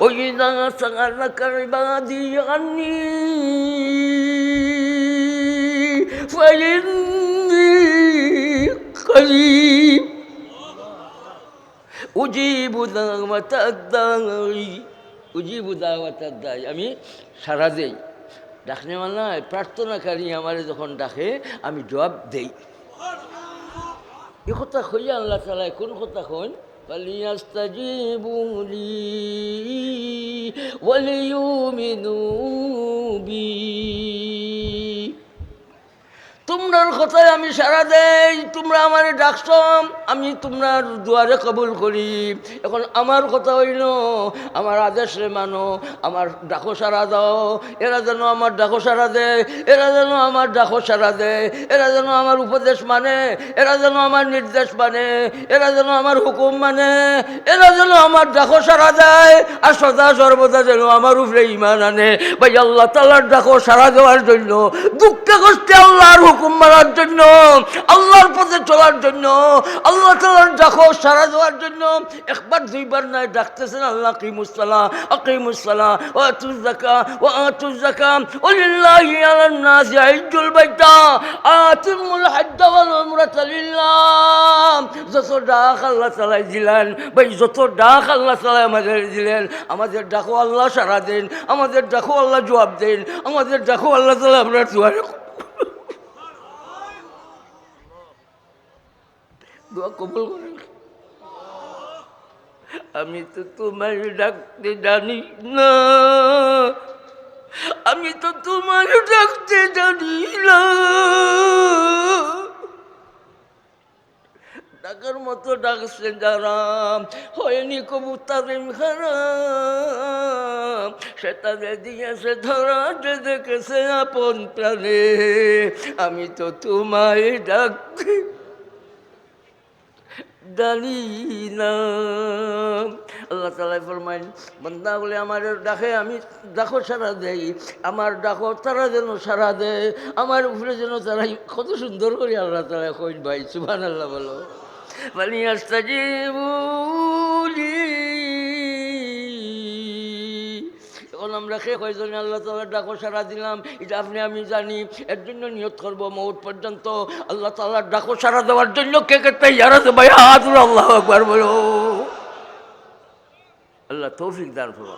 وإذا سألك عبادي عني فإني قريب উজিবু দাওয়াতাদ্দাই উজিবু দাওয়াতাদ্দাই আমি সারা দেই ডাকনে মানা প্রার্থনাকারী আমার যখন ডাকে আমি জবাব দেই এ কথা কইয়া আল্লাহ তালা কোন কথা কন فليستجيبوا لي وليؤمنوا بي. তোমরার কথায় আমি সারা দেই, তোমরা আমার ডাকছ, আমি তোমরার দুয়ারে কবুল করি। এখন আমার কথা হইল, আমার আদেশে মানো, আমার ডাকো সারা দাও, এরা যেন আমার ডাকো সারা দেয়, এরা যেন আমার ডাকো সারা দেয়, এরা যেন আমার উপদেশ মানে এরা যেন আমার নির্দেশ মানে এরা যেন আমার হুকুম মানে এরা যেন আমার ডাকো সারা দেয়, আর সদা সর্বদা যেন আমার উপরে ইমান আনে। ভাই, আল্লাহ তালার ডাকো সারা দেওয়ার জন্য দুঃখে কষ্টে আল্লাহর হুকুম মানার জন্য, আল্লাহর পথে চলার জন্য, আল্লাহ তালার ডাকো সারা দেওয়ার জন্য, একবার, দুইবার নয় ডাকতেছেন, আল্লাহ কিমুসালা আকিমুসালা ও আতুজাকা ও আতুজাকা ওলিল্লাহি আলান নাসি হিজ্জুল বাইতা, আতিমুল হাজ্জ ওয়াল উমরাতা লিল্লাহ। যত ডাক আল্লাহ তালাই দিলেন, ভাই, যত ডাক আল্লাহ তালাই আমাদের দিলেন, আমাদের ডাকো আল্লাহ সারা দেন, আমাদের ডাকো আল্লাহ জবাব দেন, আমাদের ডাকো আল্লাহ তালা আমরা দুয়ারে দোয়া কবল করেন আমি তো তোমার ডাকতে জানি না। আমি তো তোমার ডাকতে জানি না। ডাকার মতো ডাকছে যারা, হয়নি কবুতারের খারাপ। সে তাদের দিয়েছে ধরা যে দেখেছে আপন প্রাণে। আমি তো তোমায় ডাকতে জানি না আল্লাহ তালাই ফরমাইন, বন্দা বলে, আমার ডাকে আমি ডাকো সারা দেই, আমার ডাকো তারা যেন সারা দেয়, আমার উপরে যেন তারা কত সুন্দর করে আল্লাহ তালা কইন ভাই সুবান আল্লাহ বলো মানে এখন রেখে খে কয়জনে আল্লাহ তালা ডাকো সারা দিলাম, এটা আপনি, আমি জানি, এর জন্য নিয়ত করব মৌত পর্যন্ত। আল্লাহ তালার ডাকো সারা দেওয়ার জন্য কে কে তাই তো ভাই আল্লাহ একবার বলো। আল্লাহ তৌফিক দান করো